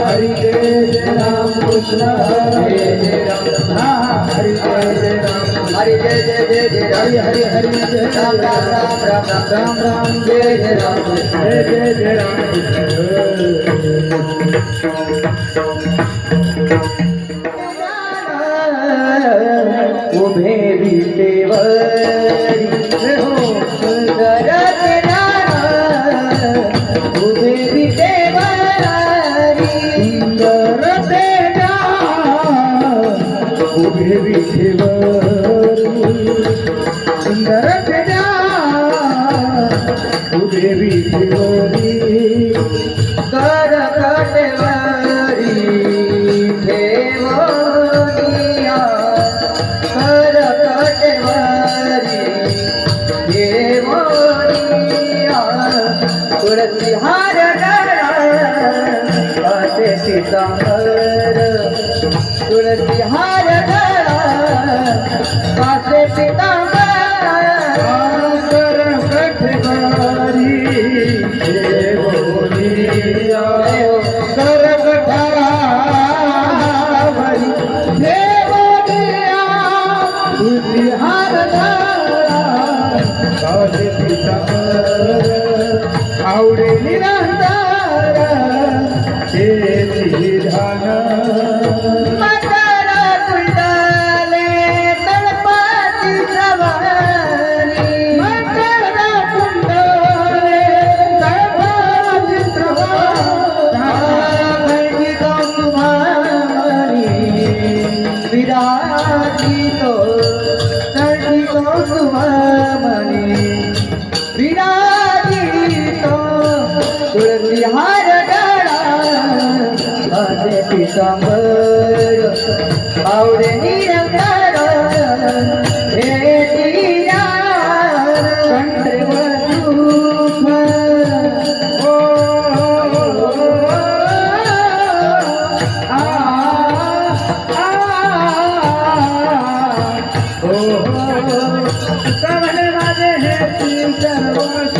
हरी जय जय राम कृष्ण हरे राम हा हा हरी जय जय राम हरी जय जय जय जय हरी हरी हरी जय राम राम राम राम राम राम राम राम राम उभे विटेवरी हो सुंदर उभे विटेवरी सुंदर तेजा उभे विटेवरी सुंदर उभे विटेवरी पितांबर तुळसी हार गळा पासे पिता કમલ વાગે હે તું ચરવા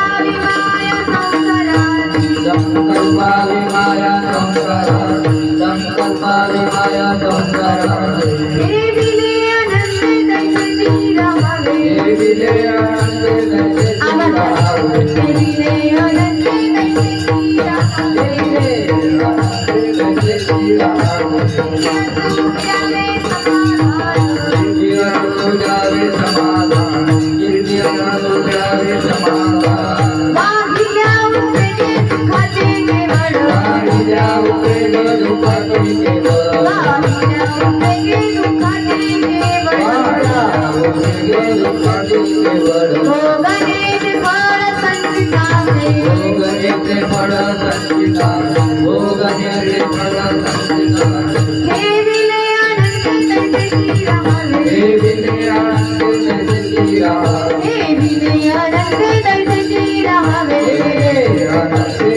संसाराची देविले आनंद दैवती राहावे देविले आनंद रहा रे बिनया रंग दट की रहा रे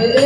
Él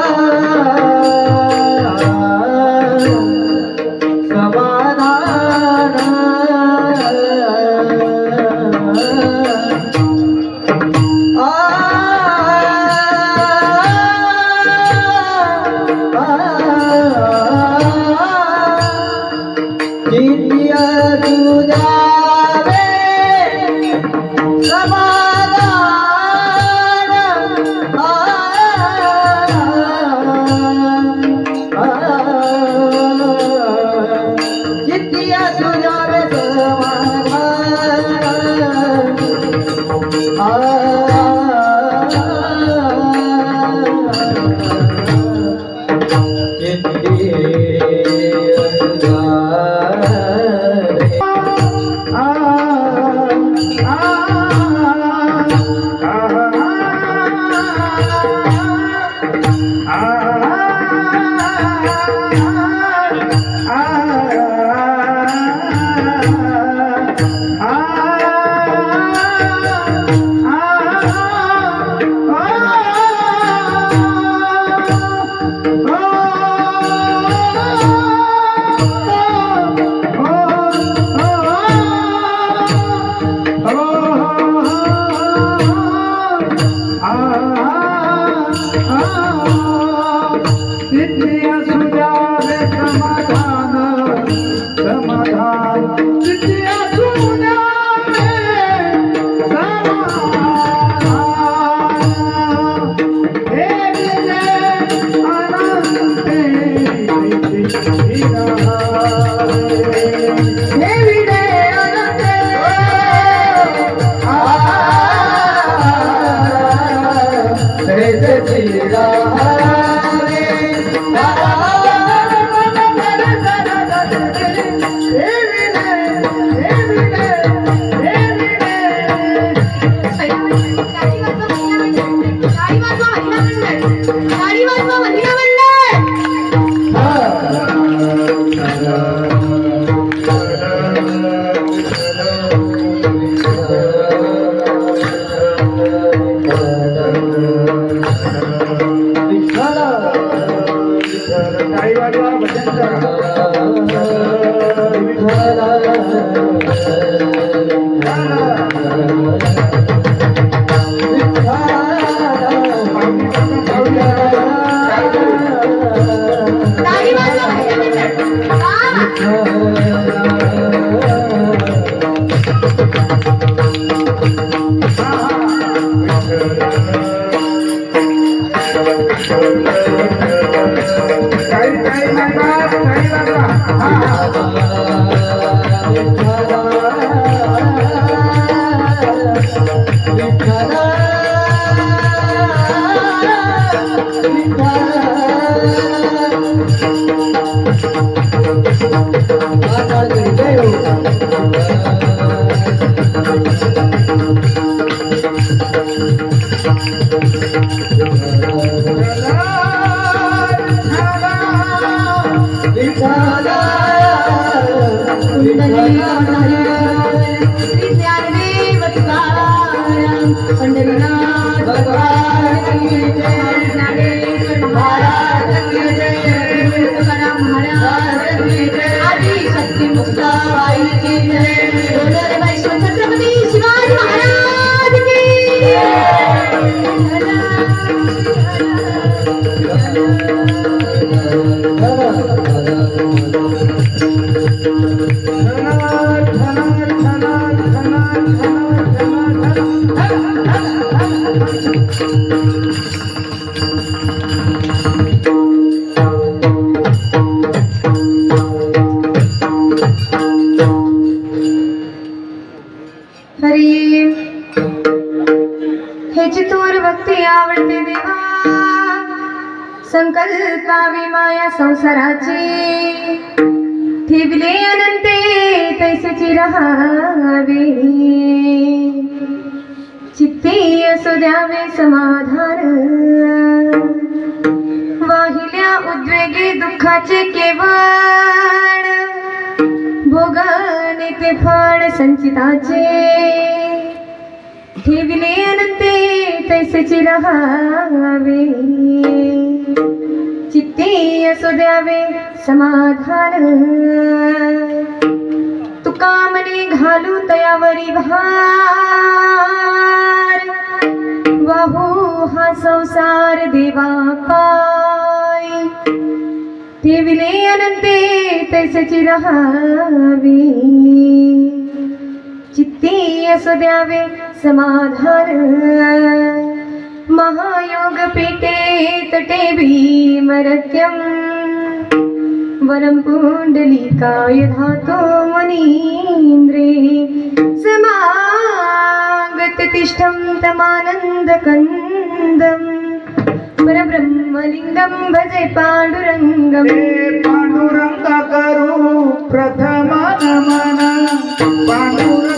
Oh. Ah तैसेची चित्ती असू द्यावे समाधान. वाहिल्या उद्वेगे दुःखाचे केवळ. भोगाने ते फळ संचिताचे. ठेविले अनंते तैसेची रहावे चित्ती असू द्यावे समाधान. कामने घालू तयावरी भार. वाहू हा संसार देवा पाय. ठेविले अनंते तैसची रहावी. चित्ती असू द्यावे समाधान. महायोग पेटे तटे भीमरत्यम वरं पुण्डलिकाय धातो मुनीन्द्रे समागततिष्ठं तमानन्दकन्दम् परब्रह्मलिङ्गं भजे पाण्डुरङ्गं पांडुरंगा प्रथमनमन पाण्डुरङ्ग